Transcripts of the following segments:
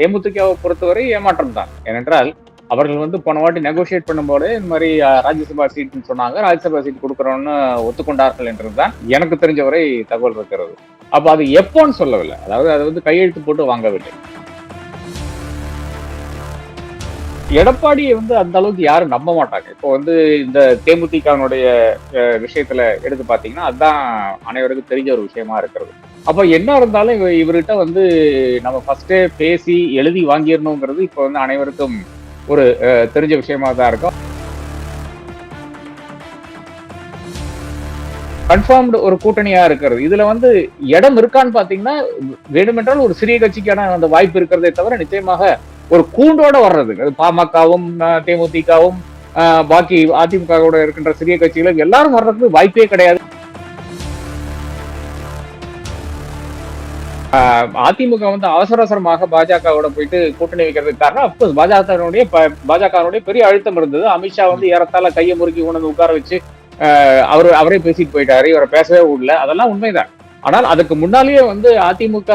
தேமுதிகவை பொறுத்தவரை ஏமாற்றம் தான் ஏனென்றால் அவர்கள் வந்து போன வாட்டி நெகோசியேட் பண்ணும்போது இந்த மாதிரி ராஜ்யசபா சீட்னு சொன்னாங்க. ராஜ்யசபா சீட் கொடுக்குறோம்னு ஒத்துக்கொண்டார்கள் என்றுதான் எனக்கு தெரிஞ்ச வரை தகவல் இருக்கிறது. அப்போ அது எப்போன்னு சொல்லவில்லை. அதாவது அது வந்து கையெழுத்து போட்டு வாங்கவில்லை. எடப்பாடியை வந்து அந்த அளவுக்கு யாரும் நம்ப மாட்டாங்க. இப்போ வந்து இந்த தேமுதிகனுடைய விஷயத்துல எடுத்து பாத்தீங்கன்னா அதுதான் அனைவருக்கும் தெரிஞ்ச ஒரு விஷயமா இருக்கிறது. அப்போ என்ன இருந்தாலும் இவர்கிட்ட வந்து நம்ம ஃபர்ஸ்டே பேசி எழுதி வாங்கிடணுங்கிறது இப்போ வந்து அனைவருக்கும் ஒரு அஹ், தெரிஞ்ச விஷயமா தான் இருக்கும். கன்ஃபார்ம்டு ஒரு கூட்டணியா இருக்கிறது. இதுல வந்து இடம் இருக்கான்னு பாத்தீங்கன்னா வேண்டுமென்றால் ஒரு சிறிய கட்சிக்கான அந்த வாய்ப்பு இருக்கிறதே தவிர நிச்சயமாக ஒரு கூண்டோட வர்றது. அது பாமகவும் தேமுதிகவும் பாக்கி அதிமுகவோட இருக்கின்ற சிறிய கட்சிகளும் எல்லாரும் வர்றதுக்கு வாய்ப்பே கிடையாது. அதிமுக வந்து அவசர அவசரமாக பாஜகவோட போயிட்டு கூட்டணி வைக்கிறதுக்கு காரணம் அப்கோர்ஸ் பாஜகனுடைய பாஜகனுடைய பெரிய அழுத்தம் இருந்தது. அமித்ஷா வந்து ஏறத்தாழ கையை முறுக்கி கொண்டு உட்கார வச்சு அவர் அவரே பேசிட்டு போயிட்டாரு. இவரை பேசவே விடல. அதெல்லாம் உண்மைதான். ஆனால் அதுக்கு முன்னாலேயே வந்து அதிமுக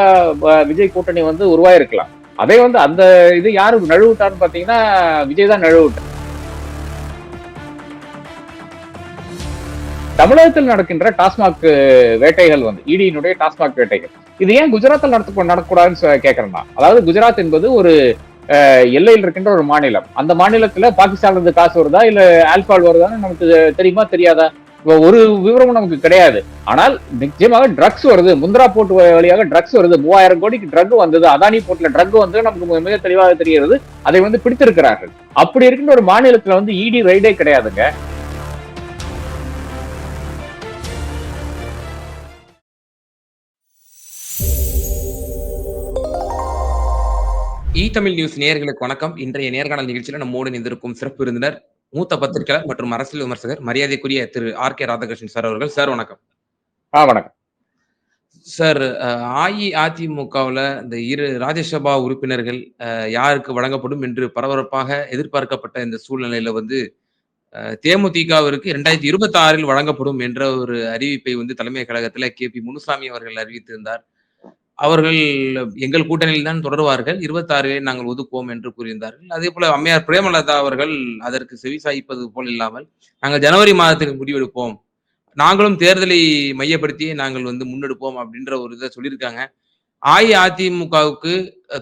விஜய் கூட்டணி வந்து உருவாயிருக்கலாம். அதே வந்து அந்த இது யாரு நழுவிட்டான்னு பாத்தீங்கன்னா விஜய் தான் நழுவிட்டார். தமிழகத்தில் நடக்கின்ற டாஸ்மாக் வேட்டைகள் வந்து இடியினுடைய டாஸ்மாக் வேட்டைகள். இது ஏன் குஜராத்தில் நடத்த நடக்கூடாதுன்னு கேட்கறேன்னா அதாவது குஜராத் என்பது ஒரு எல்லையில் இருக்கின்ற ஒரு மாநிலம். அந்த மாநிலத்துல பாகிஸ்தான்ல இருந்து காசு வருதா இல்ல ஆல்பால் வருதான்னு நமக்கு தெரியுமா தெரியாதா? ஒரு விவரமும் நமக்கு கிடையாது. ஆனால் நிச்சயமாக ட்ரக்ஸ் வருது. முந்திரா போட்டு வழியாக ட்ரக்ஸ் வருது. மூவாயிரம் கோடிக்கு ட்ரக் வந்தது. அதானி போர்ட்ல ட்ரக் வந்து நமக்கு மிக- மிக தெளிவாக தெரிகிறது. அதை வந்து பிடித்திருக்கிறார்கள். அப்படி இருக்கின்ற ஒரு மாநிலத்துல வந்து இடி ரைடே கிடையாதுங்க. இ தமிழ் நியூஸ் நேயர்களுக்கு வணக்கம். இன்றைய நேர்காணல் நிகழ்ச்சியில நம்மோடு இணைந்திருக்கும் சிறப்பு விருந்தினர் மூத்த பத்திரிகையாளர் மற்றும் அரசியல் விமர்சகர் மரியாதைக்குரிய Thiru R K Radhakrishnan sir அவர்கள். சார் வணக்கம். ஆ வணக்கம். சார் அஇஅதிமுகவுல இந்த இரு ராஜ்யசபா உறுப்பினர்கள் யாருக்கு வழங்கப்படும் என்று பரபரப்பாக எதிர்பார்க்கப்பட்ட இந்த சூழ்நிலையில வந்து தேமுதிகவிற்கு இரண்டாயிரத்தி இருபத்தி ஆறில் வழங்கப்படும் என்ற ஒரு அறிவிப்பை வந்து தலைமை கழகத்துல கே பி முனுசாமி அவர்கள் அறிவித்திருந்தார். அவர்கள் எங்கள் கூட்டணியில் தான் தொடருவார்கள். இருபத்தாறிலே நாங்கள் ஒதுக்குவோம் என்று கூறியிருந்தார்கள். அதே போல அம்மையார் பிரேமலதா அவர்கள் அதற்கு செவிசாய்ப்பது போல் இல்லாமல் நாங்கள் ஜனவரி மாதத்தில் முடிவெடுப்போம். நாங்களும் தேர்தலை மையப்படுத்தியே நாங்கள் வந்து முன்னெடுப்போம் அப்படின்ற ஒரு இதை சொல்லியிருக்காங்க. அஇஅதிமுகவுக்கு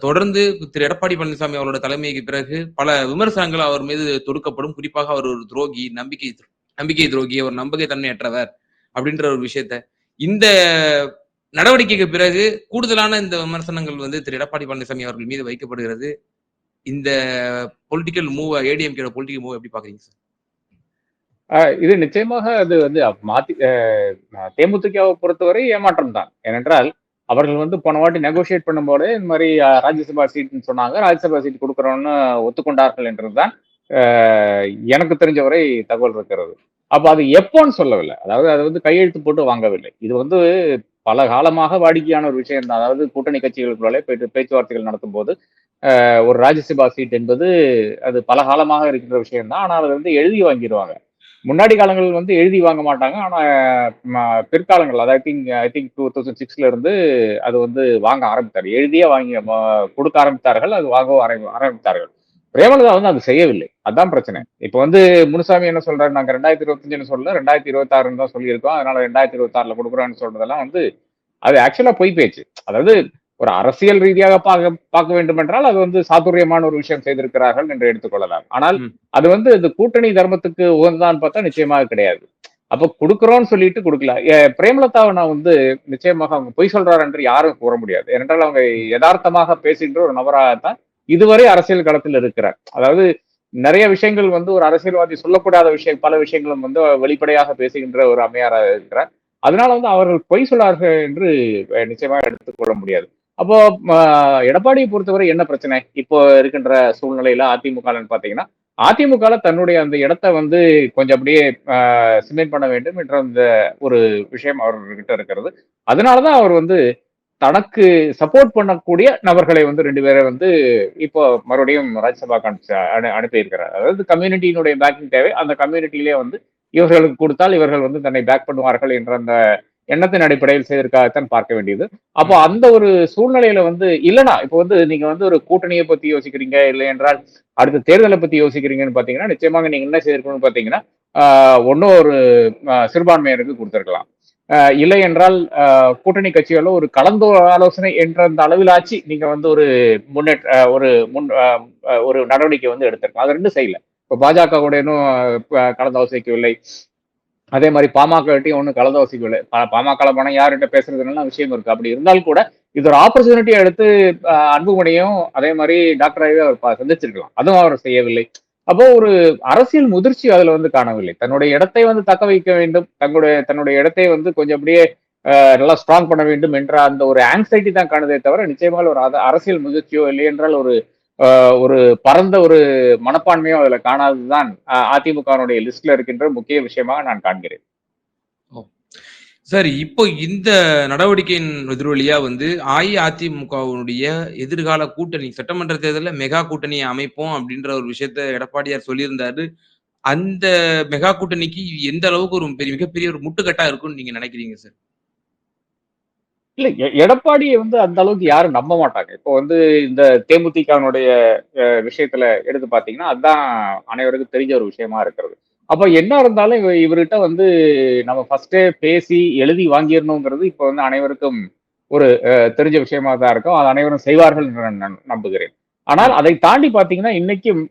தொடர்ந்து திரு எடப்பாடி பழனிசாமி அவரோட தலைமைக்கு பிறகு பல விமர்சனங்கள் அவர் மீது தொடுக்கப்படும். குறிப்பாக அவர் ஒரு துரோகி நம்பிக்கை நம்பிக்கை துரோகி அவர் நம்பிக்கைத்தன்மையற்றவர் அப்படின்ற ஒரு விஷயத்த. இந்த நடவடிக்கைக்கு பிறகு கூடுதலான இந்த விமர்சனங்கள் வந்து திரு எடப்பாடி பழனிசாமி அவர்கள் மீது வைக்கப்படுகிறது. இந்த political move ADMK political move எப்படி பாக்குறீங்க சார் ஆஹ் இது நிச்சயமாக அது வந்து மாத்தி தேமுதிகவை பொறுத்தவரை ஏமாற்றம் தான் ஏனென்றால் அவர்கள் வந்து போன வாட்டி நெகோசியேட் பண்ணும்போது இந்த மாதிரி ராஜ்யசபா சீட்னு சொன்னாங்க. ராஜ்யசபா சீட் கொடுக்குறோம்னு ஒத்துக்கொண்டார்கள் என்றதுதான் எனக்கு தெரிஞ்ச வரை தகவல் இருக்கிறது. அப்ப அது எப்போன்னு சொல்லவில்லை. அதாவது அது வந்து கையெழுத்து போட்டு வாங்கவில்லை. இது வந்து பல காலமாக வாடிக்கையான ஒரு விஷயம் தான். அதாவது கூட்டணி கட்சிகளுக்குள்ளே போயிட்டு பேச்சுவார்த்தைகள் நடத்தும் போது ஒரு ராஜ்யசபா சீட் என்பது அது பல காலமாக இருக்கின்ற விஷயம் தான். ஆனால் அதை வந்து எழுதி வாங்கிடுவாங்க முன்னாடி காலங்கள் வந்து எழுதி வாங்க மாட்டாங்க. ஆனால் பிற்காலங்கள் அதாவது I think I think two thousand சிக்ஸ்ல இருந்து அது வந்து வாங்க ஆரம்பித்தார் எழுதியே வாங்கி கொடுக்க ஆரம்பித்தார்கள். அது வாங்க ஆரம்பி- ஆரம்பித்தார்கள். பிரேமலதா வந்து அது செய்யவில்லை. அதான் பிரச்சனை. இப்போ வந்து முனுசாமி என்ன சொல்றாரு? நாங்க ரெண்டாயிரத்தி இருபத்தஞ்சுன்னு சொல்லல ரெண்டாயிரத்தி இருபத்தாறுன்னு தான் சொல்லியிருக்கோம். அதனால ரெண்டாயிரத்தி இருபத்தாறுல கொடுக்குறோம்னு சொல்றதெல்லாம் வந்து அது ஆக்சுவலா பொய் பேச்சு. அதாவது ஒரு அரசியல் ரீதியாக பார்க்க பார்க்க வேண்டும் என்றால் அது வந்து சாதுரியமான ஒரு விஷயம் செய்திருக்கிறார்கள் என்று எடுத்துக்கொள்ளலாம். ஆனால். அது வந்து இந்த கூட்டணி தர்மத்துக்கு உகந்ததான்னு பார்த்தா நிச்சயமாக கிடையாது. அப்ப கொடுக்குறோம்னு சொல்லிட்டு கொடுக்கல. பிரேமலதாவை நான் வந்து நிச்சயமாக அவங்க பொய் சொல்றாரு என்று யாரும் கூற முடியாது. ஏனென்றால் அவங்க யதார்த்தமாக பேசுகின்ற ஒரு நபராகத்தான் இதுவரை அரசியல் களத்தில் இருக்கிறார். அதாவது நிறைய விஷயங்கள் வந்து ஒரு அரசியல்வாதி சொல்லக்கூடாத விஷயம் பல விஷயங்களும் வந்து வெளிப்படையாக பேசுகின்ற ஒரு அம்மையாராக இருக்கிறார். அதனால வந்து அவர்கள் பொய் சொல்லார்கள் என்று நிச்சயமாக எடுத்துக்கொள்ள முடியாது. அப்போ எடப்பாடியை பொறுத்தவரை என்ன பிரச்சனை? இப்போ இருக்கின்ற சூழ்நிலையில அதிமுகன்னு பாத்தீங்கன்னா அதிமுக தன்னுடைய அந்த இடத்தை வந்து கொஞ்சம் அப்படியே சிமெண்ட் பண்ண வேண்டும் என்ற அந்த ஒரு விஷயம் அவர்கிட்ட இருக்கிறது. அதனாலதான் அவர் வந்து தனக்கு சப்போர்ட் பண்ணக்கூடிய நபர்களை வந்து ரெண்டு பேரை வந்து இப்போ மறுபடியும் ராஜ்யசபாக்கு அனுப்பிச்சு அனுப்பியிருக்கிறார். அதாவது கம்யூனிட்டியினுடைய பேக்கிங் தேவை. அந்த கம்யூனிட்டியிலே வந்து இவர்களுக்கு கொடுத்தால் இவர்கள் வந்து தன்னை பேக் பண்ணுவார்கள் என்ற அந்த எண்ணத்தின் அடிப்படையில் செய்திருக்காகத்தான் பார்க்க வேண்டியது. அப்போ அந்த ஒரு சூழ்நிலையில வந்து இல்லைனா இப்போ வந்து நீங்க வந்து ஒரு கூட்டணியை பத்தி யோசிக்கிறீங்க இல்லை என்றால் அடுத்த தேர்தலை பத்தி யோசிக்கிறீங்கன்னு பாத்தீங்கன்னா நிச்சயமாக நீங்க என்ன செய்திருக்கணும்னு பாத்தீங்கன்னா ஒன்னும் ஒரு ஆஹ் சிறுபான்மையினருக்கு இல்லை என்றால் ஆஹ் கூட்டணி கட்சிகளோ ஒரு கலந்து ஆலோசனை என்ற அந்த அளவிலாச்சு நீங்க வந்து ஒரு முன்னேற்ற ஒரு முன் ஒரு நடவடிக்கை வந்து எடுத்திருக்கலாம் அது ரெண்டும் செய்யல. இப்போ பாஜக கூட இன்னும் கலந்து ஆலோசிக்கவில்லை அதே மாதிரி பாமகட்டையும் ஒன்றும் கலந்து ஆலோசிக்கவில்லை பா- பாமக போனா யார்கிட்ட பேசுறதுனால விஷயம் இருக்கு. அப்படி இருந்தால் கூட இது ஒரு ஆப்பர்ச்சுனிட்டியை எடுத்து அன்புமணியும் அதே மாதிரி டாக்டர் அவர் சந்திச்சிருக்கலாம். அதுவும் அவர் செய்யவில்லை. அப்போ ஒரு அரசியல் முதிர்ச்சி அதுல வந்து காணவில்லை. தன்னுடைய இடத்தை வந்து தக்க வைக்க வேண்டும். தன்னுடைய தன்னுடைய இடத்தை வந்து கொஞ்சம் அப்படியே ஆஹ் நல்லா ஸ்ட்ராங் பண்ண வேண்டும் என்ற அந்த ஒரு ஆங்ஸைட்டி தான் காணுதே தவிர நிச்சயமாக ஒரு அரசியல் முதிர்ச்சியோ இல்லை என்றால் ஒரு ஆஹ் ஒரு பரந்த ஒரு மனப்பான்மையோ அதுல காணாததுதான் அதிமுகனுடைய லிஸ்ட்ல இருக்கின்ற முக்கிய விஷயமாக நான் காண்கிறேன். சார் இப்போ இந்த நடவடிக்கையின் எதிரொலியா வந்து அஇஅதிமுகவினுடைய எதிர்கால கூட்டணி சட்டமன்ற தேர்தலில் மெகா கூட்டணியை அமைப்போம் அப்படின்ற ஒரு விஷயத்த எடப்பாடியார் சொல்லியிருந்தாரு. அந்த மெகா கூட்டணிக்கு எந்த அளவுக்கு ஒரு பெரிய மிகப்பெரிய ஒரு முட்டுக்கட்டா இருக்கும்னு நீங்க நினைக்கிறீங்க சார்? இல்ல எ- எடப்பாடியை வந்து அந்த அளவுக்கு யாரும் நம்ப மாட்டாங்க. இப்போ வந்து இந்த தேமுதிகனுடைய விஷயத்துல எடுத்து பாத்தீங்கன்னா அதுதான் அனைவருக்கும் தெரிஞ்ச ஒரு விஷயமா இருக்கிறது. அப்ப என்ன இருந்தாலும் இவர்கிட்ட வந்து நம்ம ஃபர்ஸ்டே பேசி எழுதி வாங்கிடணுங்கிறது இப்போ வந்து அனைவருக்கும் ஒரு தெரிஞ்ச விஷயமா தான் இருக்கும். அது அனைவரும் செய்வார்கள் என்று நான் நம்- நம்புகிறேன். ஆனால் அதை தாண்டி பாத்தீங்கன்னா இன்னைக்கும்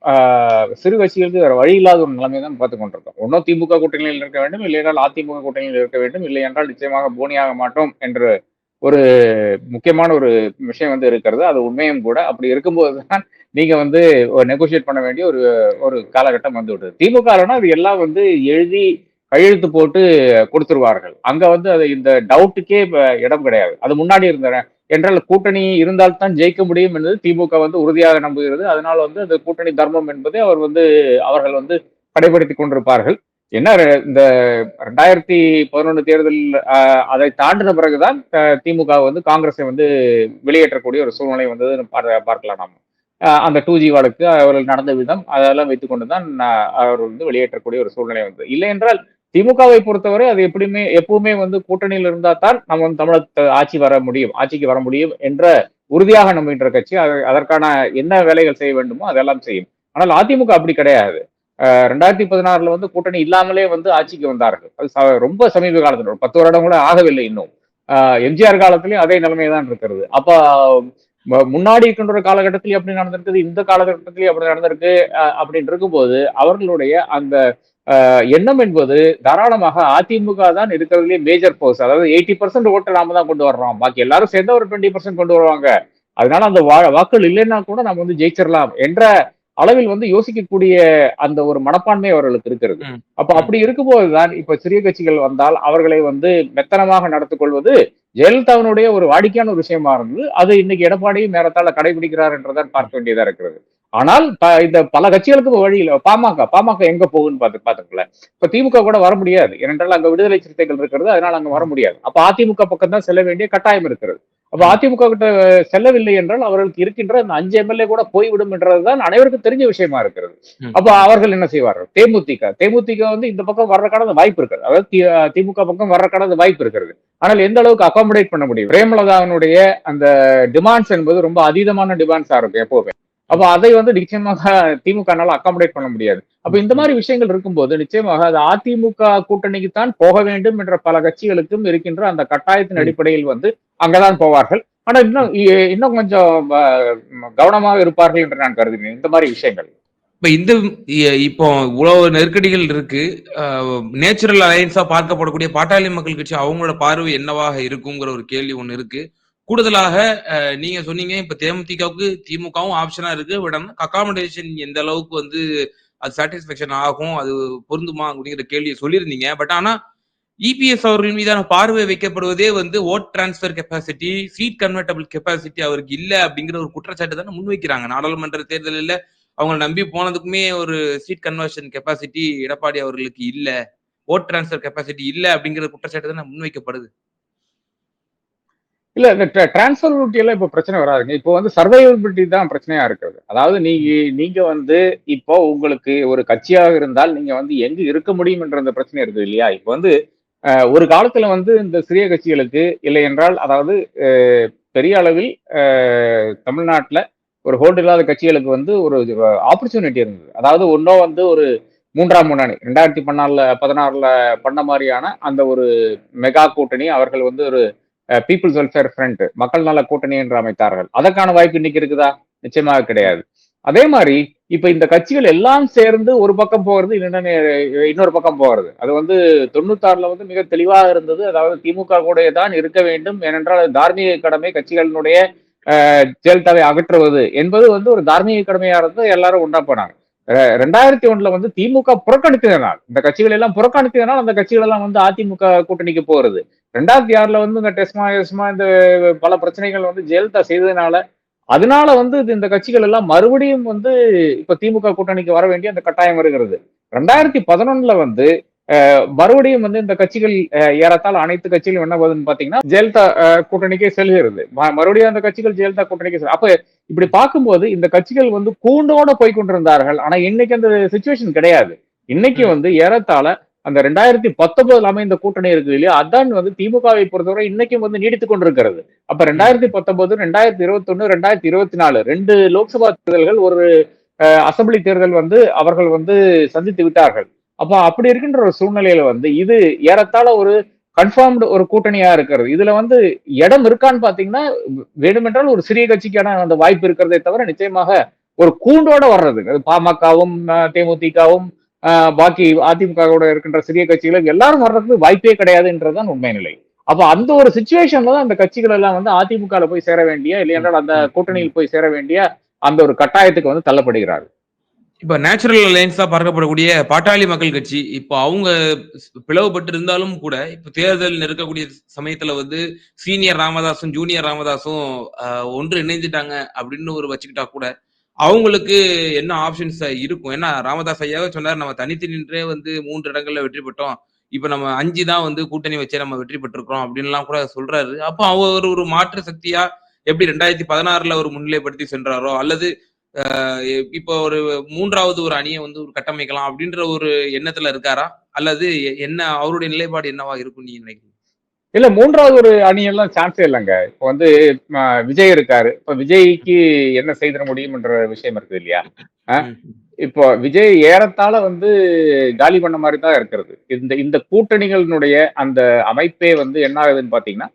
சிறு கட்சிகளுக்கு வேற வழி இல்லாத ஒரு நிலைமை தான் பார்த்து கொண்டிருக்கோம். ஒன்றும் திமுக கூட்டணியில் இருக்க வேண்டும் இல்லை என்றால் அதிமுக கூட்டணியில் இருக்க வேண்டும் இல்லை என்றால் நிச்சயமாக போனியாக மாட்டோம் என்று ஒரு முக்கியமான ஒரு விஷயம் வந்து இருக்கிறது. அது உண்மையும் கூட. அப்படி இருக்கும்போது தான் நீங்க வந்து நெகோசியேட் பண்ண வேண்டிய ஒரு ஒரு காலகட்டம் வந்து விட்டது. திமுக அது எல்லாம் வந்து எழுதி கையெழுத்து போட்டு கொடுத்துருவார்கள். அங்க வந்து அது இந்த டவுட்டுக்கே இடம் கிடையாது. அது முன்னாடி இருந்தேன். என்றால் கூட்டணி இருந்தால் தான் ஜெயிக்க முடியும் என்பது திமுக வந்து உறுதியாக நம்புகிறது. அதனால வந்து அந்த கூட்டணி தர்மம் என்பதை அவர் வந்து அவர்கள் வந்து கடைபிடித்து கொண்டிருப்பார்கள். என்ன இந்த ரெண்டாயிரத்தி பதினொன்று தேர்தல் அதை தாண்டின பிறகுதான் திமுக வந்து காங்கிரஸை வந்து வெளியேற்றக்கூடிய ஒரு சூழ்நிலை வந்தது பார்க்கலாம் நாம. அந்த டூ ஜி வழக்கு அவர்கள் நடந்த விதம் அதெல்லாம் வைத்துக்கொண்டு தான் அவர்கள் அவர் வந்து வெளியேற்றக்கூடிய ஒரு சூழ்நிலை வந்தது. இல்லை என்றால் திமுகவை பொறுத்தவரை அது எப்படியுமே எப்பவுமே வந்து கூட்டணியில் இருந்தா தான் நம்ம வந்து தமிழக ஆட்சி வர முடியும் ஆட்சிக்கு வர முடியும் என்ற உறுதியாக நம்புகின்ற கட்சி அதற்கான என்ன வேலைகள் செய்ய வேண்டுமோ அதெல்லாம் செய்யும். ஆனால் அதிமுக அப்படி கிடையாது. ரெண்டாயிரத்தி பதினாறுல வந்து கூட்டணி இல்லாமலே வந்து ஆட்சிக்கு வந்தார்கள். அது ச- ரொம்ப சமீப காலத்துல ஒரு பத்து வருடம் கூட ஆகவில்லை இன்னும். அஹ் எம்ஜிஆர் காலத்திலயும் அதே நிலைமை தான் இருக்கிறது. அப்போ முன்னாடி இருக்கின்ற ஒரு காலகட்டத்திலயும் அப்படி நடந்திருக்குது இந்த காலகட்டத்திலயும் அப்படி நடந்திருக்கு அப்படின்னு இருக்கும்போது அவர்களுடைய அந்த எண்ணம் என்பது தாராளமாக அதிமுக தான் இருக்கிறதுலே மேஜர் போர்ஸ் அதாவது எயிட்டி பர்சன்ட் ஓட்டு நாம தான் கொண்டு வர்றோம். பாக்கி எல்லாரும் சேர்ந்தா ஒரு டுவெண்ட்டி பர்சன்ட் கொண்டு வருவாங்க. அதனால அந்த வா- வாக்குகள் இல்லைன்னா கூட நம்ம வந்து ஜெயிச்சிடலாம் என்ற அளவில் வந்து யோசிக்கக்கூடிய அந்த ஒரு மனப்பான்மை அவர்களுக்கு இருக்கிறது. அப்ப அப்படி இருக்கும்போதுதான் இப்ப சிறிய கட்சிகள் வந்தால் அவர்களை வந்து மெத்தனமாக நடத்திக் கொள்வது ஜெயலலிதாவினுடைய ஒரு வாடிக்கையான ஒரு விஷயமா இருந்தது. அது இன்னைக்கு எடப்பாடியும் நேரத்தால கடைபிடிக்கிறார் என்றுதான் பார்க்க வேண்டியதா இருக்கிறது. ஆனால் இந்த பல கட்சிகளுக்கு இப்ப வழி இல்லை பாமக பாமக எங்க போகுன்னு பார்த்து பாத்துக்கல இப்ப திமுக கூட வர முடியாது. ஏனென்றால் அங்க விடுதலை சிறுத்தைகள் இருக்கிறது அதனால அங்க வர முடியாது. அப்ப அதிமுக பக்கம் தான் செல்ல வேண்டிய கட்டாயம் இருக்கிறது. அப்ப அதிமுக கிட்ட செல்லவில்லை என்றால் அவர்களுக்கு இருக்கின்ற அந்த அஞ்சு எம்எல்ஏ கூட போய்விடும் என்றதுதான் அனைவருக்கும் தெரிஞ்ச விஷயமா இருக்கிறது. அப்ப அவர்கள் என்ன செய்வார்கள்? தேமுதிக தேமுதிக வந்து இந்த பக்கம் வர்றக்கான வாய்ப்பு இருக்கிறது அதாவது திமுக பக்கம் வர்றக்கான வாய்ப்பு இருக்கிறது ஆனால் எந்த அளவுக்கு அகாமடேட் பண்ண முடியும்? பிரேமலதாவினுடைய அந்த டிமாண்ட்ஸ் என்பது ரொம்ப அதீதமான டிமாண்ட்ஸா இருக்கும் எப்பவுமே. அப்ப அதை வந்து நிச்சயமாக திமுகனால அகாமடேட் பண்ண முடியாது. அப்ப இந்த மாதிரி விஷயங்கள் இருக்கும்போது நிச்சயமாக அது அதிமுக கூட்டணிக்கு தான் போக வேண்டும் என்ற பல கட்சிகளுக்கும் இருக்கின்ற அந்த கட்டாயத்தின் அடிப்படையில் வந்து அங்கதான் போவார்கள். ஆனா இன்னும் இன்னும் கொஞ்சம் கவனமாக இருப்பார்கள் என்று நான் கருதுகிறேன். இந்த மாதிரி விஷயங்கள். இப்ப இந்த இப்போ உழவு நெருக்கடிகள் இருக்கு. நேச்சுரல் அலையன்ஸா பார்க்கப்படக்கூடிய பாட்டாளி மக்கள் கட்சி அவங்களோட பார்வை என்னவாக இருக்குங்கிற ஒரு கேள்வி ஒண்ணு இருக்கு. கூடுதலாக நீங்க சொன்னீங்க இப்ப தேமுதிகவுக்கு திமுகவும் ஆப்ஷனா இருக்கு. பட் அகாமடேஷன் எந்த அளவுக்கு வந்து அது சாட்டிஸ்பேக்ஷன் ஆகும் அது பொருந்துமா அப்படிங்கிற கேள்வியை சொல்லியிருந்தீங்க. பட் ஆனா இபிஎஸ் அவர்கள் மீதான பார்வை வைக்கப்படுவதே வந்து vote transfer capacity seat convertible capacity அவருக்கு இல்ல அப்படிங்கிற ஒரு குற்றச்சாட்டு தானே முன்வைக்கிறாங்க. நாடாளுமன்ற தேர்தலில் அவங்களை நம்பி போனதுக்குமே ஒரு சீட் கன்வர்ஷன் கெப்பாசிட்டி எடப்பாடி அவர்களுக்கு இல்ல ஓட் டிரான்ஸ்பர் கெப்பாசிட்டி இல்ல அப்படிங்கிற குற்றச்சாட்டு தானே முன்வைக்கப்படுது. இல்ல இந்த டிரான்ஸ்பரபிலிட்டி எல்லாம் இப்ப பிரச்சனை வராதுங்க. இப்போ வந்து சர்வைவபிலிட்டி தான் பிரச்சனையா இருக்கிறது அதாவது நீங்க நீங்க வந்து இப்போ உங்களுக்கு ஒரு கட்சியாக இருந்தால் நீங்க வந்து எங்க இருக்க முடியும் என்ற அந்த பிரச்சனை இருக்குது இல்லையா? இப்போ வந்து ஒரு காலத்துல வந்து இந்த சிறிய கட்சிகளுக்கு இல்லை என்றால் அதாவது பெரிய அளவில் தமிழ்நாட்டில் ஒரு ஹோல்டு இல்லாத கட்சிகளுக்கு வந்து ஒரு ஆப்பர்ச்சுனிட்டி இருந்தது. அதாவது ஒன்றும் வந்து ஒரு மூன்றாம் முன்னணி ரெண்டாயிரத்தி பதினாலுல பதினாறுல பண்ண மாதிரியான அந்த ஒரு மெகா கூட்டணி அவர்கள் வந்து ஒரு பீப்புள்ஸ் வெல்ஃபேர் ஃப்ரண்ட் மக்கள் நல கூட்டணி என்று அமைத்தார்கள். அதற்கான வாய்ப்பு இன்னைக்கு இருக்குதா? நிச்சயமாக கிடையாது. அதே மாதிரி இப்ப இந்த கட்சிகள் எல்லாம் சேர்ந்து ஒரு பக்கம் போகிறது இன்னொரு பக்கம் போகிறது. அது வந்து தொண்ணூத்தாறுல வந்து மிக தெளிவாக இருந்தது. அதாவது திமுக கூட தான் இருக்க வேண்டும். ஏனென்றால் தார்மீக கடமை கட்சிகளினுடைய ஜெயலலிதாவை அகற்றுவது என்பது வந்து ஒரு தார்மீக கடமையா இருந்து எல்லாரும் உண்டா போனாங்க. ரெண்டாயிரத்தி ஒண்ணுல வந்து திமுக புறக்கணித்ததனால் இந்த கட்சிகள் எல்லாம் புறக்கணித்ததனால் அந்த கட்சிகள் எல்லாம் வந்து அதிமுக கூட்டணிக்கு போறது. ரெண்டாயிரத்தி ஆறுல வந்து இந்த டெஸ்மா எஸ்மா இந்த பல பிரச்சனைகள் வந்து ஜெயலலிதா செய்ததுனால அதனால வந்து இது இந்த கட்சிகள் எல்லாம் மறுபடியும் வந்து இப்ப திமுக கூட்டணிக்கு வர வேண்டிய அந்த கட்டாயம் வருகிறது. ரெண்டாயிரத்தி பதினொன்னுல வந்து மறுபடியும் வந்து இந்த கட்சிகள் அஹ், ஏறத்தாழ அனைத்து கட்சிகளும் என்ன வருதுன்னு பாத்தீங்கன்னா ஜெயலலிதா கூட்டணிக்கே செல்கிறது. மறுபடியும் அந்த கட்சிகள் ஜெயலலிதா கூட்டணிக்கு செல் அப்ப இப்படி பார்க்கும்போது இந்த கட்சிகள் வந்து கூண்டோட போய் கொண்டிருந்தார்கள் ஆனா இன்னைக்கு அந்த சுச்சுவேஷன் கிடையாது. இன்னைக்கு. வந்து ஏறத்தாழ அந்த ரெண்டாயிரத்தி பத்தொன்பதுல அமைந்த கூட்டணி இருக்கு இல்லையா அதான் வந்து திமுகவை பொறுத்தவரை இன்னைக்கும் வந்து நீடித்துக் கொண்டிருக்கிறது. அப்ப ரெண்டாயிரத்தி பத்தொன்பது ரெண்டாயிரத்தி இருபத்தி ஒண்ணு ரெண்டாயிரத்தி இருபத்தி நாலு ரெண்டு லோக்சபா தேர்தல்கள் ஒரு அசெம்பிளி தேர்தல் வந்து அவர்கள் வந்து சந்தித்து விட்டார்கள். அப்ப அப்படி இருக்கின்ற ஒரு சூழ்நிலையில வந்து இது ஏறத்தாழ ஒரு கன்ஃபார்ம்டு ஒரு கூட்டணியா இருக்கிறது. இதுல வந்து இடம் இருக்கான்னு பாத்தீங்கன்னா வேண்டுமென்றால் ஒரு சிறிய கட்சிக்கான அந்த வாய்ப்பு இருக்கிறதே தவிர நிச்சயமாக ஒரு கூண்டோட வர்றது. அது பாமகவும் தேமுதிகவும் பாக்கி அதிமுகவோட இருக்கின்ற சிறிய கட்சிகளும் எல்லாரும் வர்றதுக்கு வாய்ப்பே கிடையாதுன்றதுதான் உண்மை நிலை. அப்ப அந்த ஒரு சுச்சுவேஷன்ல தான் அந்த கட்சிகள் எல்லாம் வந்து அதிமுக போய் சேர வேண்டிய இல்லையென்றால் அந்த கூட்டணியில் போய் சேர வேண்டிய அந்த ஒரு கட்டாயத்துக்கு வந்து தள்ளப்படுகிறார்கள். இப்ப நேச்சுரல் அலையன்ஸா பார்க்கப்படக்கூடிய பாட்டாளி மக்கள் கட்சி இப்போ அவங்க பிளவுபட்டு இருந்தாலும் கூட இப்ப தேர்தல் நெருக்கக்கூடிய சமயத்துல வந்து சீனியர் ராமதாசும் ஜூனியர் ராமதாசும் ஒன்று இணைந்துட்டாங்க அப்படின்னு ஒரு வச்சுக்கிட்டா கூட அவங்களுக்கு என்ன ஆப்ஷன்ஸ் இருக்கும்? ஏன்னா ராமதாஸ் ஐயாவே சொன்னார் நம்ம தனித்து நின்றே வந்து மூன்று இடங்கள்ல வெற்றி பெற்றோம். இப்ப நம்ம அஞ்சு தான் வந்து கூட்டணி வச்சே நம்ம வெற்றி பெற்றிருக்கிறோம் அப்படின்லாம் கூட சொல்றாரு. அப்போ அவர் ஒரு மாற்று சக்தியா எப்படி ரெண்டாயிரத்தி பதினாறுல ஒரு முன்னிலைப்படுத்தி சென்றாரோ அல்லது இப்போ ஒரு மூன்றாவது ஒரு அணியை வந்து ஒரு கட்டமைக்கலாம் அப்படின்ற ஒரு எண்ணத்துல இருக்காரா? அல்லது என்ன அவருடைய நிலைப்பாடு என்னவா இருக்கும் நீங்க நினைக்கிறீங்க? இல்ல மூன்றாவது ஒரு அணியெல்லாம் சான்ஸே இல்லைங்க. இப்போ வந்து விஜய் இருக்காரு. இப்ப விஜய்க்கு என்ன செய்திட முடியும்ன்ற விஷயம் இருக்குது இல்லையா. இப்போ விஜய் ஏறத்தாழ வந்து காலி பண்ண மாதிரி தான் இருக்கிறது. இந்த இந்த கூட்டணிகளினுடைய அந்த அமைப்பே வந்து என்ன ஆகுதுன்னு பாத்தீங்கன்னா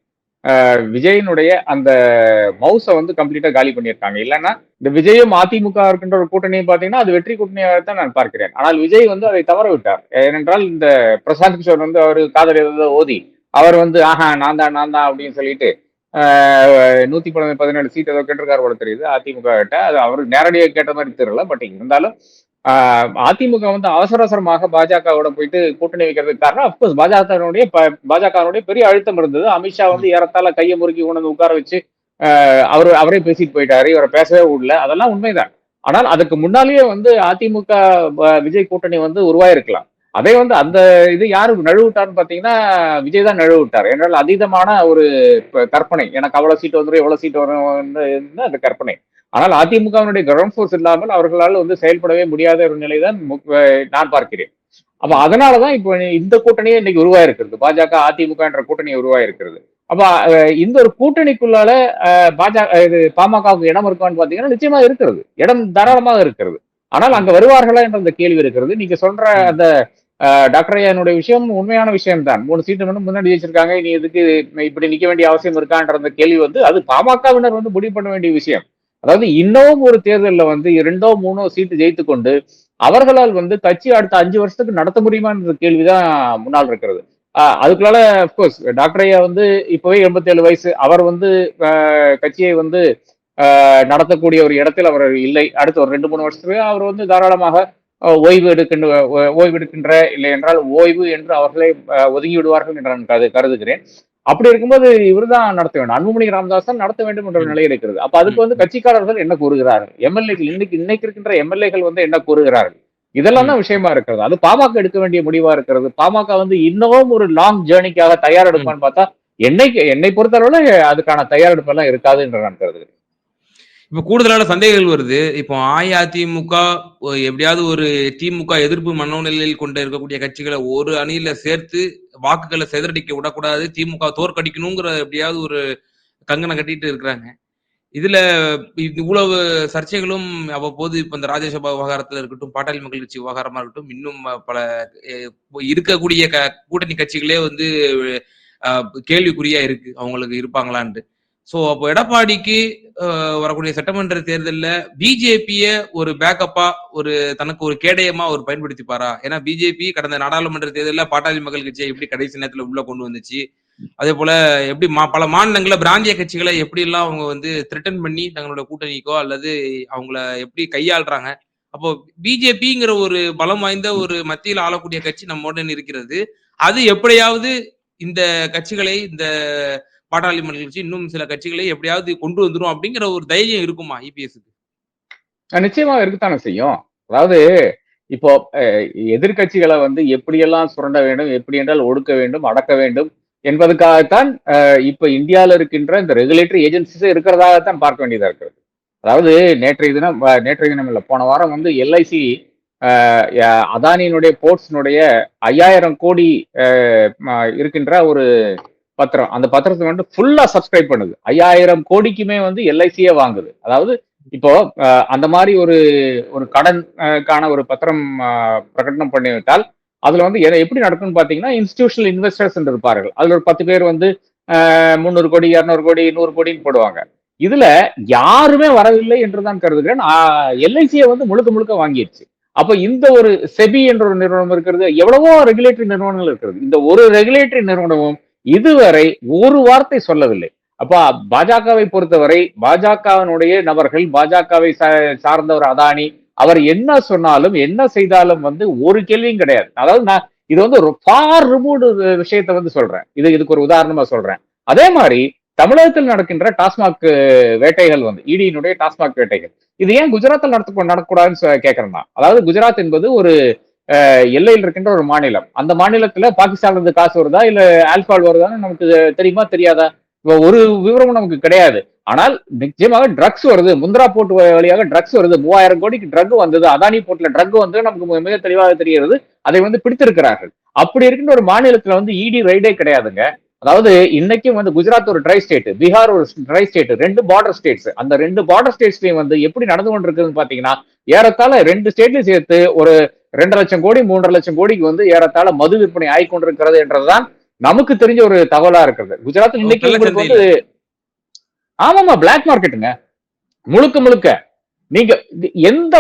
விஜயனுடைய அந்த மவுஸை வந்து கம்ப்ளீட்டா காலி பண்ணியிருக்காங்க. இல்லைன்னா இந்த விஜயும் அதிமுக இருக்கின்ற ஒரு கூட்டணியை பாத்தீங்கன்னா அது வெற்றி கூட்டணியாக தான் நான் பார்க்கிறேன். ஆனால் விஜய் வந்து அதை தவற விட்டார் ஏனென்றால் இந்த பிரசாந்த் கிஷோர் வந்து அவர் காதல் ஓதி அவர் வந்து ஆஹா நான் தான் நான் தான் அப்படின்னு சொல்லிட்டு நூத்தி பதினேழு பதினேழு சீட் ஏதோ கேட்டிருக்காரு போல தெரியுது அதிமுக கிட்ட. அது அவருக்கு நேரடியாக கேட்ட மாதிரி தெரியல பட் இருந்தாலும் அதிமுக வந்து அவசர அவசரமாக பாஜகவோட போயிட்டு கூட்டணி வைக்கிறதுக்கு காரணம் அப்கோர்ஸ் பாஜகனுடைய பாஜகனுடைய பெரிய அழுத்தம் இருந்தது. அமித்ஷா வந்து ஏறத்தாழ கையை முறுக்கி கொண்டு உட்கார வச்சு அவரு அவரே பேசிட்டு போயிட்டாரு. இவரை பேசவே விடல. அதெல்லாம் உண்மைதான். ஆனால் அதுக்கு முன்னாலேயே வந்து அதிமுக விஜய் கூட்டணி வந்து உருவாயிருக்கலாம். அதே வந்து அந்த இது யாரு நழுவிட்டார்னு பாத்தீங்கன்னா விஜய் தான் நழுவிட்டார். என்றால் அதீதமான ஒரு கற்பனை. எனக்கு அவ்வளவு சீட் வந்துடும் எவ்வளவு சீட் வரும் அந்த கற்பனை. ஆனால் அதிமுகவினுடைய கிரவுண்ட் ஃபோர்ஸ் இல்லாமல் அவர்களால் வந்து செயல்படவே முடியாத ஒரு நிலைதான் மு- அஹ் நான் பார்க்கிறேன். அப்ப அதனாலதான் இப்போ இந்த கூட்டணியே இன்னைக்கு உருவாயிருக்கிறது. பாஜக அதிமுக என்ற கூட்டணி உருவாயிருக்கிறது. அப்ப இந்த ஒரு கூட்டணிக்குள்ளால பாஜக இது பாமகவுக்கு இடம் இருக்கான்னு பாத்தீங்கன்னா நிச்சயமா இருக்கிறது. இடம் தாராளமாக இருக்கிறது. ஆனால் அங்க வருவார்களா என்ற அந்த கேள்வி இருக்கிறது. நீங்க சொல்ற. அந்த டாக்டர் ஐயானுடைய விஷயம் உண்மையான விஷயம் தான் மூணு சீட்டு வந்து முன்னாடி வச்சிருக்காங்க. இனி எதுக்கு இப்படி நிக்க வேண்டிய அவசியம் இருக்கான்ற அந்த கேள்வி வந்து அது பாமகவினர் வந்து முடிவு பண்ண வேண்டிய விஷயம். அதாவது இன்னமும் ஒரு தேர்தல்ல வந்து இரண்டோ மூணோ சீட்டு ஜெயித்து கொண்டு அவர்களால் வந்து கட்சி அடுத்த அஞ்சு வருஷத்துக்கு நடத்த முடியுமான்ற கேள்விதான் முன்னால் இருக்கிறது. ஆஹ் அதுக்குள்ளால அப்கோர்ஸ் டாக்டர் ஐயா வந்து இப்பவே எண்பத்தி ஏழு வயசு. அவர் வந்து ஆஹ் கட்சியை வந்து ஆஹ் நடத்தக்கூடிய ஒரு இடத்தில் அவர் இல்லை. அடுத்த ஒரு ரெண்டு மூணு வருஷத்துக்கு அவர் வந்து தாராளமாக ஓய்வு எடுக்கின்ற ஓ- ஓய்வு எடுக்கின்ற இல்லை என்றால் ஓய்வு என்று அவர்களே ஒதுங்கி விடுவார்கள் என்று நான் கருதுகிறேன். அப்படி இருக்கும்போது இவர்தான் நடத்த வேண்டும். அன்புமணி ராமதாஸ் தான் நடத்த வேண்டும் என்ற நிலை இருக்கிறது. அப்ப அதுக்கு வந்து கட்சிக்காரர்கள் என்ன கூறுகிறார்கள்? எம்எல்ஏக்கள் இன்னைக்கு இன்னைக்கு இருக்கின்ற எம்எல்ஏக்கள் வந்து என்ன கூறுகிறார்கள்? இதெல்லாம் தான் விஷயமா இருக்கிறது. அது பாமக எடுக்க வேண்டிய முடிவா இருக்கிறது. பாமக வந்து இன்னமும் ஒரு லாங் ஜேர்னிக்காக தயார் எடுப்பான்னு பார்த்தா என்னைக்கு என்னை பொறுத்தளவுல அதுக்கான தயாரெடுப்பு எல்லாம் இருக்காது என்று நான் கருதுகிறேன். இப்ப கூடுதலான சந்தேகங்கள் வருது. இப்போ அஇஅதிமுக எப்படியாவது ஒரு திமுக எதிர்ப்பு மனோநிலையில் கொண்டு இருக்கக்கூடிய கட்சிகளை ஒரு அணியில சேர்த்து வாக்குகளை சிதறடிக்க விடக்கூடாது திமுக தோற்கடிக்கணுங்கிற எப்படியாவது ஒரு கங்கனை கட்டிட்டு இருக்கிறாங்க. இதுல இது இவ்வளவு சர்ச்சைகளும் அவ்வப்போது இப்ப இந்த ராஜ்யசபா விவகாரத்துல இருக்கட்டும் பாட்டாளி மக்கள் கட்சி விவகாரமா இருக்கட்டும் இன்னும் பல இருக்கக்கூடிய க கூட்டணி கட்சிகளே வந்து கேள்விக்குறியா இருக்கு. அவங்களுக்கு இருப்பாங்களான்ட்டு. சோ அப்போ எடப்பாடிக்கு வரக்கூடிய சட்டமன்ற தேர்தலில் பிஜேபிய ஒரு பேக்கப்பா ஒரு தனக்கு ஒரு கேடயமா அவர் பயன்படுத்திப்பாரா? ஏன்னா பிஜேபி கடந்த நாடாளுமன்ற தேர்தலில் பாட்டாளி மக்கள் கட்சியை எப்படி கடைசி நேரத்தில் உள்ள கொண்டு வந்துச்சு? அதே போல எப்படி மா பல மாநிலங்களில் பிராந்திய கட்சிகளை எப்படி எல்லாம் அவங்க வந்து த்ரிட்டன் பண்ணி தங்களோட கூட்டணிக்கோ அல்லது அவங்கள எப்படி கையாளுறாங்க? அப்போ பிஜேபிங்கிற ஒரு பலம் வாய்ந்த ஒரு மத்தியில் ஆளக்கூடிய கட்சி நம்முடன் இருக்கிறது. அது எப்படியாவது இந்த கட்சிகளை இந்த பாட்டாளி கட்சி இன்னும் சில கட்சிகளை எப்படியாவது கொண்டு வந்துரும் அப்படிங்கிற ஒரு தைரியம் இருக்குமா இபிஎஸ்க்கு நிச்சயமா இருக்குத்தானே செய்யும். அதாவது இப்போ எதிர்கட்சிகளை எதிர்க்கட்சிகளை வந்து எப்படியெல்லாம் சுரண்ட வேண்டும் எப்படி என்றால் ஒடுக்க வேண்டும் அடக்க வேண்டும் என்பதுக்காகத்தான் அஹ், இப்ப இந்தியாவில் இருக்கின்ற இந்த ரெகுலேட்டரி ஏஜென்சிஸ் இருக்கிறதாகத்தான் பார்க்க வேண்டியதா இருக்கிறது. அதாவது நேற்றைய தினம் நேற்றைய தினம் இல்லை போன வாரம் வந்து எல்ஐசி அதானியினுடைய போர்ட்ஸினுடைய ஐயாயிரம் கோடி இருக்கின்ற ஒரு பத்திரம். அந்த பத்திரத்தை வந்து ஃபுல்லா சப்ஸ்கிரைப் பண்ணுது. ஐயாயிரம் கோடிக்குமே வந்து எல்ஐசியே வாங்குது. அதாவது இப்போ அந்த மாதிரி ஒரு ஒரு கடன் ஒரு பத்திரம் பிரகடனம் பண்ணிவிட்டால் அதுல வந்து எப்படி நடக்கும்னு பாத்தீங்கன்னா இன்ஸ்டிடியூஷனல் இன்வெஸ்டர்ஸ் இருப்பார்கள். அதுல ஒரு பத்து பேர் வந்து முந்நூறு கோடி இரநூறு கோடி நூறு கோடின்னு போடுவாங்க. இதுல யாருமே வரவில்லை என்றுதான் கருதுகிறேன். எல்ஐசியை வந்து முழுக்க முழுக்க வாங்கிடுச்சு அப்ப இந்த ஒரு செபி என்ற ஒரு நிறுவனம் இருக்கிறது எவ்வளவோ ரெகுலேட்டரி நிறுவனங்கள் இருக்கிறது. இந்த ஒரு ரெகுலேட்டரி நிறுவனமும் இதுவரை ஒரு வார்த்தை சொல்லவில்லை. அப்ப பாஜகவை பொறுத்தவரை பாஜகவினுடைய நபர்கள் பாஜகவை சார்ந்த ஒரு அதானி அவர் என்ன சொன்னாலும் என்ன செய்தாலும் வந்து ஒரு கேள்வியும் கிடையாது. அதாவது நான் இது வந்து ஒரு ஃபார் ரிமூவ்டு விஷயத்தை வந்து சொல்றேன். இது இதுக்கு ஒரு உதாரணமா சொல்றேன். அதே மாதிரி தமிழகத்தில் நடக்கின்ற டாஸ்மாக் வேட்டைகள் வந்து இடியினுடைய டாஸ்மாக் வேட்டைகள். இது ஏன் குஜராத்தில் நடத்த நடக்கக்கூடாதுன்னு சொ- அதாவது குஜராத் என்பது ஒரு எல்லையில் இருக்கின்ற ஒரு மாநிலம். அந்த மாநிலத்துல பாகிஸ்தான்ல இருந்து காசு வருதா? இல்ல ஆல்பால் வருதான்னு நமக்கு தெரியுமா? தெரியாதா? இப்போ ஒரு விவரமும் நமக்கு கிடையாது. ஆனால் நிச்சயமாக ட்ரக்ஸ் வருது. முந்திரா போட்டு வழியாக ட்ரக்ஸ் வருது. மூவாயிரம் கோடிக்கு ட்ரக் வந்தது. அதானி போர்ட்ல ட்ரக் வந்து நமக்கு மிக- மிக தெளிவாக தெரிகிறது. அதை வந்து பிடித்திருக்கிறார்கள். அப்படி இருக்கின்ற ஒரு மாநிலத்துல வந்து இடி ரைடே கிடையாதுங்க. அதாவது இன்னைக்கும் வந்து குஜராத் ஒரு ட்ரை ஸ்டேட் பீகார் ஒரு ட்ரை ஸ்டேட் ரெண்டு பார்டர் ஸ்டேட்ஸ் அந்த ரெண்டு பார்டர் ஸ்டேட்ஸ்லயும் வந்து எப்படி நடந்து கொண்டிருக்குதுன்னு பாத்தீங்கன்னா ஏறத்தாழ ரெண்டு ஸ்டேட்லயும் சேர்த்து ஒரு ரெண்டு லட்சம் கோடி மூன்றரை லட்சம் கோடிக்கு வந்து ஏறத்தாழ மது விற்பனை ஆகி கொண்டிருக்கிறது என்றதுதான் நமக்கு தெரிஞ்ச ஒரு தகவலா இருக்கிறது. குஜராத்தில் இன்னைக்கு உங்களுக்கு வந்து ஆமாமா பிளாக் மார்க்கெட்டுங்க முழுக்க முழுக்க. நீங்க எந்த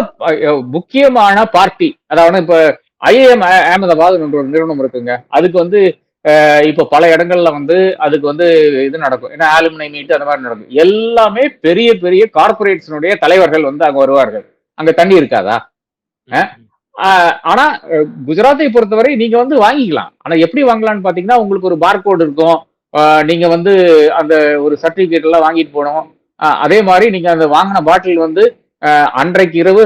முக்கியமான பார்ட்டி அதாவது இப்ப ஐஏஎம் அகமதாபாத் என்ற ஒரு நிறுவனம் இருக்குங்க. அதுக்கு வந்து இப்ப பல இடங்கள்ல வந்து அதுக்கு வந்து இது நடக்கும். ஏன்னா ஆலுமினை மீட் அந்த மாதிரி நடக்கும். எல்லாமே பெரிய பெரிய கார்பரேட்ஸினுடைய தலைவர்கள் வந்து அங்க வருவார்கள். அங்க தண்ணி இருக்காதா ஆனா குஜராத்தை பொறுத்தவரை நீங்க வந்து வாங்கிக்கலாம். ஆனா எப்படி வாங்கலாம்னு பாத்தீங்கன்னா உங்களுக்கு ஒரு பார்கோட் இருக்கும். நீங்க வந்து அந்த ஒரு சர்டிபிகேட் எல்லாம் வாங்கிட்டு போகணும். அதே மாதிரி நீங்க அந்த வாங்கின பாட்டில் வந்து அன்றைக்கு இரவு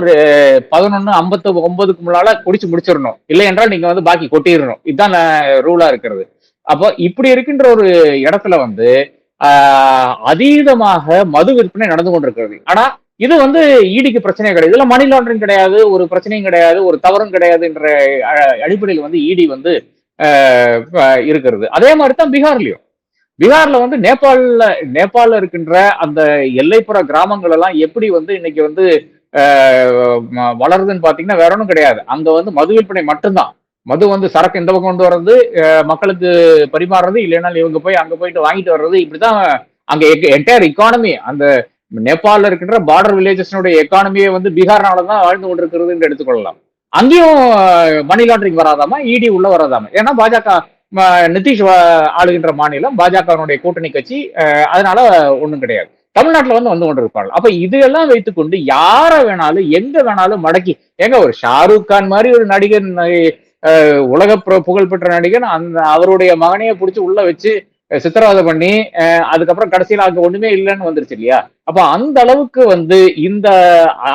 பதினொன்னு ஐம்பத்தி ஒன்பதுக்கு முன்னால குடிச்சு முடிச்சிடணும். இல்லை என்றால் நீங்க வந்து பாக்கி கொட்டிடணும். இதுதான் ரூலா இருக்கிறது. அப்போ இப்படி இருக்கின்ற ஒரு இடத்துல வந்து அதீதமாக மது விற்பனை நடந்து கொண்டிருக்கிறது. ஆனா இது வந்து ஈடிக்கு பிரச்சனை கிடையாது. இதுல மணி லாண்டரிங் கிடையாது ஒரு பிரச்சனையும் கிடையாது ஒரு தவறும் கிடையாது என்ற அடிப்படையில் வந்து இடி வந்து இருக்கிறது. அதே மாதிரி தான் பீகார்லயும். பீகார்ல வந்து நேபாளில் நேபாளில் இருக்கின்ற அந்த எல்லைப்புற கிராமங்கள் எல்லாம் எப்படி வந்து இன்னைக்கு வந்து வளருதுன்னு பாத்தீங்கன்னா வேற ஒன்றும் கிடையாது. அங்க வந்து மது விற்பனை மட்டும்தான். மது வந்து சரக்கு இந்த பக்கம் கொண்டு வர்றது மக்களுக்கு பரிமாறுறது இல்லைனாலும் இவங்க போய் அங்க போயிட்டு வாங்கிட்டு வர்றது இப்படிதான் அங்க என்டையர் இக்கானமி அந்த நேபாளில் இருக்கின்ற பார்டர் வில்லேஜஸ்னுடைய எக்கானமியே வந்து பீகார்னால தான் வாழ்ந்து கொண்டிருக்கிறது என்று எடுத்துக்கொள்ளலாம். அங்கேயும் மணி லாண்டரிங் வராதாமா? இடி உள்ள வராதாமா? ஏன்னா பாஜக ம, நிதிஷ் ஆளுகின்ற மாநிலம் பாஜகவினுடைய கூட்டணி கட்சி அதனால ஒன்றும் கிடையாது. தமிழ்நாட்டில் வந்து வந்து கொண்டிருப்பாங்க அப்ப இதையெல்லாம் வைத்துக்கொண்டு யாரை வேணாலும் எங்க வேணாலும் மடக்கி ஏங்க ஒரு ஷாருக் கான் மாதிரி ஒரு நடிகர் உலக புகழ்பெற்ற நடிகன் அந்த அவருடைய மகனையே பிடிச்சி உள்ள வச்சு சித்திரவதை பண்ணி அதுக்கப்புறம் கடைசியில் அங்க ஒண்ணுமே இல்லைன்னு வந்துருச்சு இல்லையா? அப்ப அந்த அளவுக்கு வந்து இந்த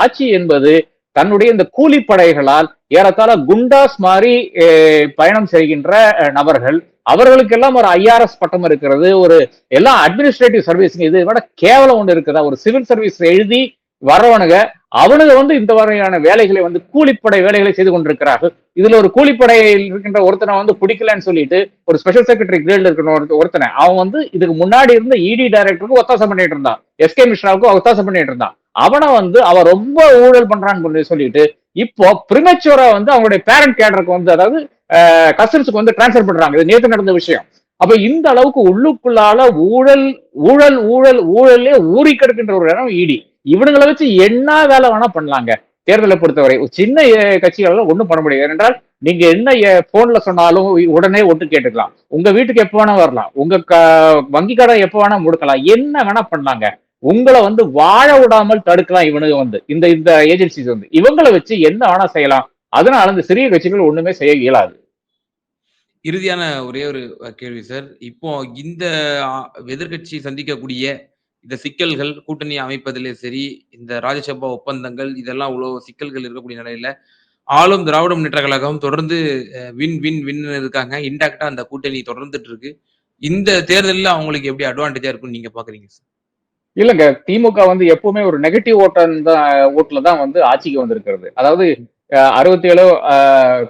ஆட்சி என்பது தன்னுடைய இந்த கூலிப்படைகளால் ஏறத்தாழ குண்டாஸ் மாதிரி பயணம் செய்கின்ற நபர்கள். அவர்களுக்கெல்லாம் ஒரு ஐஆர்எஸ் பட்டம் இருக்கிறது ஒரு எல்லாம் அட்மினிஸ்ட்ரேட்டிவ் சர்வீஸ் இது விட கேவலம் ஒன்று இருக்குதா? ஒரு சிவில் சர்வீஸ் எழுதி வரவனுங்க அவனுங்க வந்து இந்த வகையான வேலைகளை வந்து கூலிப்படை வேலைகளை செய்து கொண்டிருக்கிறார்கள். இதுல ஒரு கூலிப்படையில் இருக்கின்ற ஒருத்தனை வந்து பிடிக்கலன்னு சொல்லிட்டு ஒரு ஸ்பெஷல் செக்ரட்டரி கிரேட்ல இருக்கிற ஒருத்தனை அவன் வந்து இதுக்கு முன்னாடி இருந்த இடி டைரக்டருக்கு ஒத்தாசம் பண்ணிட்டு இருந்தான். எஸ்கே மிஸ்ராவுக்கு ஒத்தாசம் பண்ணிட்டு இருந்தான். அவனை வந்து அவன் ரொம்ப ஊழல் பண்றான்னு சொல்லிட்டு இப்போ பிரிமச்சுவரா வந்து அவங்களுடைய பேரண்ட் கேடருக்கு வந்து அதாவது கஸ்டம்ஸுக்கு வந்து டிரான்ஸ்ஃபர் பண்றாங்க. இது நேற்று நடந்த விஷயம். அப்ப இந்த அளவுக்கு உள்ளுக்குள்ளால ஊழல் ஊழல் ஊழல் ஊழலே ஊறி கிடக்கின்ற ஒரு இடம் இடி இவனுங்களை வச்சு என்ன வேலை வேணா பண்ணலாங்க. தேர்தலை பொறுத்தவரை சின்ன கட்சிகளால் ஒன்றும் பண்ண முடியாது. ஏனென்றால் நீங்க என்ன போன்ல சொன்னாலும் உடனே ஒட்டு கேட்டுக்கலாம். உங்க வீட்டுக்கு எப்போ வேணா வரலாம். உங்க க- வங்கி கடை எப்போ வேணா முடுக்கலாம். என்ன வேணா பண்ணலாங்க. உங்களை வந்து வாழ விடாமல் தடுக்கலாம் இவனுங்க வந்து. இந்த இந்த ஏஜென்சிஸ் வந்து. இவங்களை வச்சு என்ன வேணா செய்யலாம். அதனால இந்த சிறிய கட்சிகள் ஒண்ணுமே செய்ய இயலாது. இறுதியான ஒரே ஒரு கேள்வி சார் இப்போ இந்த எதிர்கட்சி எதிர்க்கட்சி சந்திக்கக்கூடிய இந்த சிக்கல்கள் கூட்டணி அமைப்பதிலே சரி இந்த ராஜ்யசபா ஒப்பந்தங்கள் இதெல்லாம் இவ்வளவு சிக்கல்கள் இருக்கக்கூடிய நிலையில ஆளும் திராவிட முன்னேற்ற கழகம் தொடர்ந்து வின் வின் வின் இருக்காங்க. இன்டாக்டா அந்த கூட்டணி தொடர்ந்துட்டு இருக்கு. இந்த தேர்தலில் அவங்களுக்கு எப்படி அட்வான்டேஜா இருக்கும்னு நீங்க பாக்குறீங்க சார் இல்லங்க. திமுக வந்து எப்பவுமே ஒரு நெகட்டிவ் ஓட்டம் தான் ஓட்டில் தான் வந்து ஆட்சிக்கு வந்திருக்கிறது. அதாவது அறுபத்தி ஏழு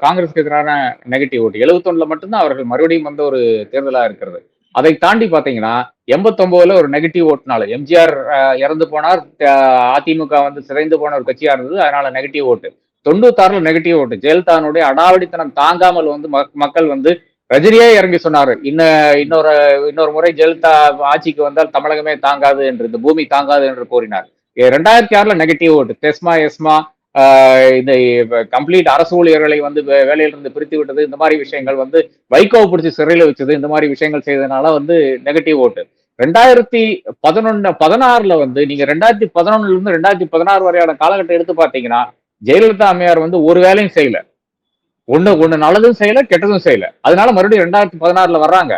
காங்கிரஸ்க்கு எதிரான நெகட்டிவ் ஓட்டு. எழுபத்தொன்னுல மட்டும்தான் அவர்கள் மறுபடியும் வந்த ஒரு தேர்தலா இருக்கிறது. அதை தாண்டி பாத்தீங்கன்னா எண்பத்தொன்பதுல ஒரு நெகட்டிவ் ஓட்டுனால எம்ஜிஆர் இறந்து போனார் அதிமுக வந்து சிதைந்து போன ஒரு கட்சியா இருந்தது அதனால நெகட்டிவ் ஓட்டு. தொண்ணூத்தாறுல நெகட்டிவ் ஓட்டு. ஜெயலலிதானுடைய அடாவடித்தனம் தாங்காமல் வந்து மக்- மக்கள் வந்து ரஜினியே இறங்கி சொன்னாரு. இன்ன இன்னொரு இன்னொரு முறை ஜெயலலிதா ஆட்சிக்கு வந்தால் தமிழகமே தாங்காது என்று இந்த பூமி தாங்காது என்று கூறினார். ரெண்டாயிரத்தி ஆறுல நெகட்டிவ் ஓட்டு. தெஸ்மா எஸ்மா இந்த கம்ப்ளீட் அரசு ஊழியர்களை வந்து வே- வேலையிலிருந்து பிரித்து விட்டது. இந்த மாதிரி விஷயங்கள் வந்து வைகோவை பிடிச்சி சிறையில் வச்சது. இந்த மாதிரி விஷயங்கள் செய்ததுனால வந்து நெகட்டிவ் ஓட்டு ரெண்டாயிரத்தி பதினொன்னு பதினாறுல வந்து நீங்க ரெண்டாயிரத்தி பதினொன்னுல இருந்து ரெண்டாயிரத்தி பதினாறு வரையான காலகட்டம் எடுத்து பார்த்தீங்கன்னா ஜெயலலிதா அம்மையார் வந்து ஒரு வேலையும் செய்யல. ஒண்ணு ஒண்ணு நல்லதும் செய்யல கெட்டதும் செய்யல. அதனால மறுபடியும் ரெண்டாயிரத்தி பதினாறுல வர்றாங்க.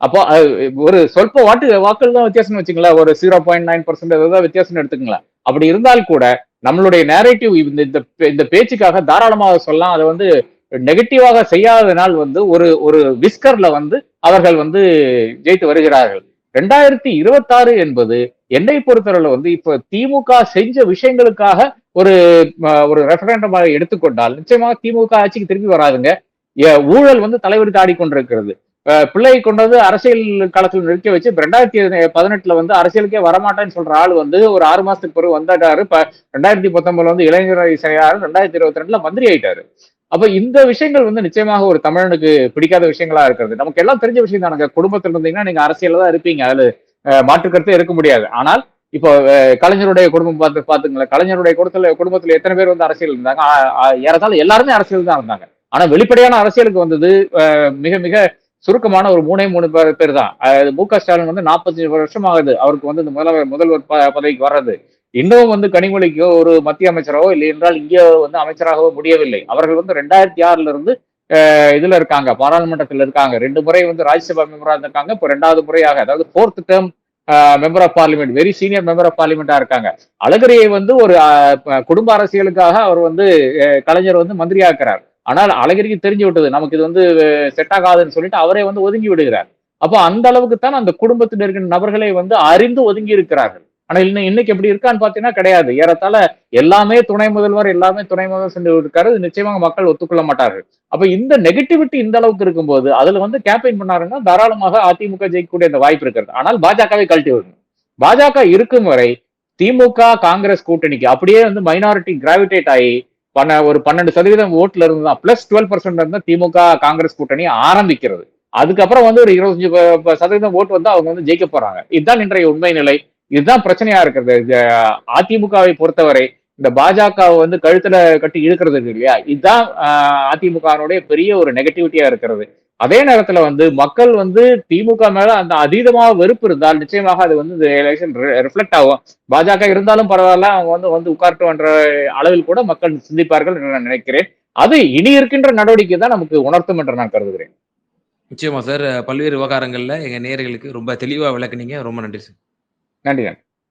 அப்போ அது ஒரு சொல்ப வாட்டு வாக்கள் தான் வித்தியாசம்னு வச்சுங்களேன் ஒரு ஜீரோ பாயிண்ட் நைன் பர்சன்ட் ஏதாவது வித்தியாசம் எடுத்துக்கலாம் அப்படி இருந்தால் கூட நம்மளுடைய நேரேட்டிவ் இந்த இந்த பே- இந்த பேச்சுக்காக தாராளமாக சொல்லலாம். அதை வந்து நெகட்டிவாக செய்யாதனால் வந்து ஒரு ஒரு விஸ்கர்ல வந்து அவர்கள் வந்து ஜெயித்து வருகிறார்கள். ரெண்டாயிரத்தி இருபத்தாறு என்பது என்னை பொறுத்தவரை வந்து இப்ப திமுக செஞ்ச விஷயங்களுக்காக ஒரு ஒரு ரெஃபரண்டமாக எடுத்துக்கொண்டால் நிச்சயமாக திமுக ஆட்சிக்கு திருப்பி வராதுங்க. எ- ஊழல் வந்து தலைவர் ஆடிக்கொண்டிருக்கிறது. கொண்டிருக்கிறது பிள்ளையை கொண்டு வந்து அரசியல் களத்தில் நிற்க வச்சு ரெண்டாயிரத்தி பதினெட்டுல வந்து அரசியலுக்கே வரமாட்டேன்னு சொல்ற ஆள் வந்து ஒரு ஆறு மாசத்துக்கு பிறகு வந்தாட்டாரு. இப்ப ரெண்டாயிரத்தி பத்தொன்பதுல வந்து இளைஞர் செயலாளர் ரெண்டாயிரத்தி இருபத்தி ரெண்டுல மந்திரி ஆயிட்டாரு. அப்ப இந்த விஷயங்கள் வந்து நிச்சயமாக ஒரு தமிழனுக்கு பிடிக்காத விஷயங்களா இருக்கிறது. நமக்கு எல்லாம் தெரிஞ்ச விஷயம் தானுங்க. குடும்பத்துல இருந்தீங்கன்னா நீங்க அரசியல தான் இருப்பீங்க. அதுல மாற்றுக்கருத்தே மாற்று இருக்க முடியாது. ஆனால் இப்போ கலைஞருடைய குடும்பம் பார்த்து பாத்துங்களேன் கலைஞருடைய குடும்பத்துல குடும்பத்துல எத்தனை பேர் வந்து அரசியல் இருந்தாங்க? ஏறத்தாலும் எல்லாருமே அரசியல் தான் இருந்தாங்க. ஆனா வெளிப்படையான அரசியலுக்கு வந்தது மிக மிக சுருக்கமான ஒரு மூணே மூணு பேர் பேர் தான் அஹ், மு க. ஸ்டாலின் வந்து நாற்பத்தஞ்சு வருஷம் ஆகுது அவருக்கு வந்து இந்த முதல்வர் முதல்வர் ப- பதவிக்கு வர்றது. இன்னும் வந்து கனிமொழிக்கோ ஒரு மத்திய அமைச்சராகவோ இல்லை என்றால் இங்கே வந்து அமைச்சராகவோ முடியவில்லை. அவர்கள் வந்து ரெண்டாயிரத்தி ஆறுல இருந்து இதுல இருக்காங்க. பாராளுமன்றத்தில் இருக்காங்க. ரெண்டு முறை வந்து ராஜ்யசபா மெம்பரா இருந்திருக்காங்க. இப்போ ரெண்டாவது முறையாக அதாவது fourth term member of parliament very senior member of பார்லிமெண்டா இருக்காங்க. அழகிரியை வந்து ஒரு குடும்ப அரசியலுக்காக அவர் வந்து கலைஞர் வந்து மந்திரியாக்குறார். ஆனால் அழகிரிக்கு தெரிஞ்சு விட்டது. நமக்கு இது வந்து செட் ஆகாதுன்னு சொல்லிட்டு அவரே வந்து ஒதுங்கி விடுகிறார். அப்போ அந்த அளவுக்கு தான் அந்த குடும்பத்தில் இருக்கிற நபர்களை வந்து அறிந்து ஒதுங்கி இருக்கிறார்கள். ஆனா இன்னும் இன்னைக்கு எப்படி இருக்கான்னு பாத்தீங்கன்னா கிடையாது. ஏறத்தால எல்லாமே துணை முதல்வர் எல்லாமே துணை முதல்வர் சென்று இருக்காரு நிச்சயமாக மக்கள் ஒத்துக்கொள்ள மாட்டார்கள். அப்ப இந்த நெகட்டிவிட்டி இந்த அளவுக்கு இருக்கும்போது அதுல வந்து கேம்பெயின் பண்ணாருன்னா தாராளமாக அதிமுக ஜெயிக்கக்கூடிய அந்த வாய்ப்பு இருக்கிறது. ஆனால் பாஜகவை கழட்டி விடணும். பாஜக இருக்கும் வரை திமுக காங்கிரஸ் கூட்டணிக்கு அப்படியே வந்து மைனாரிட்டி கிராவிடேட் ஆகி பண்ண ஒரு பன்னெண்டு சதவீதம் ஓட்டுல இருந்து தான் பிளஸ் டுவெல் பர்சன்ட் இருந்தா திமுக காங்கிரஸ் கூட்டணி ஆரம்பிக்கிறது. அதுக்கப்புறம் வந்து ஒரு இருபத்தஞ்சு ப- சதவீதம் ஓட்டு வந்து அவங்க வந்து ஜெயிக்க போறாங்க. இதுதான் இன்றைய உண்மை நிலை. இதுதான் பிரச்சனையா இருக்கிறது. அதிமுகவை பொறுத்தவரை இந்த பாஜகவை வந்து கழுத்துல கட்டி இழுக்கிறது இல்லையா? இதுதான் அதிமுகனுடைய பெரிய ஒரு நெகட்டிவிட்டியா இருக்கிறது. அதே நேரத்துல வந்து மக்கள் வந்து திமுக மேல அந்த அதீதமாக வெறுப்பு இருந்தால் நிச்சயமாக அது வந்து இந்த எலெக்ஷன் ரிஃப்ளெக்ட் ஆகும். பாஜக இருந்தாலும் பரவாயில்ல அவங்க வந்து வந்து உட்காரட்டும்ன்ற அளவில் கூட மக்கள் சிந்திப்பார்கள் என்று நான் நினைக்கிறேன். அது இனி இருக்கின்ற நடவடிக்கை தான் நமக்கு உணர்த்தும் என்று நான் கருதுகிறேன். நிச்சயமா சார் பல்வேறு விவகாரங்கள்ல எங்க நேயர்களுக்கு ரொம்ப தெளிவா விளக்குனீங்க. ரொம்ப நன்றி சார். நன்றி நன்றி.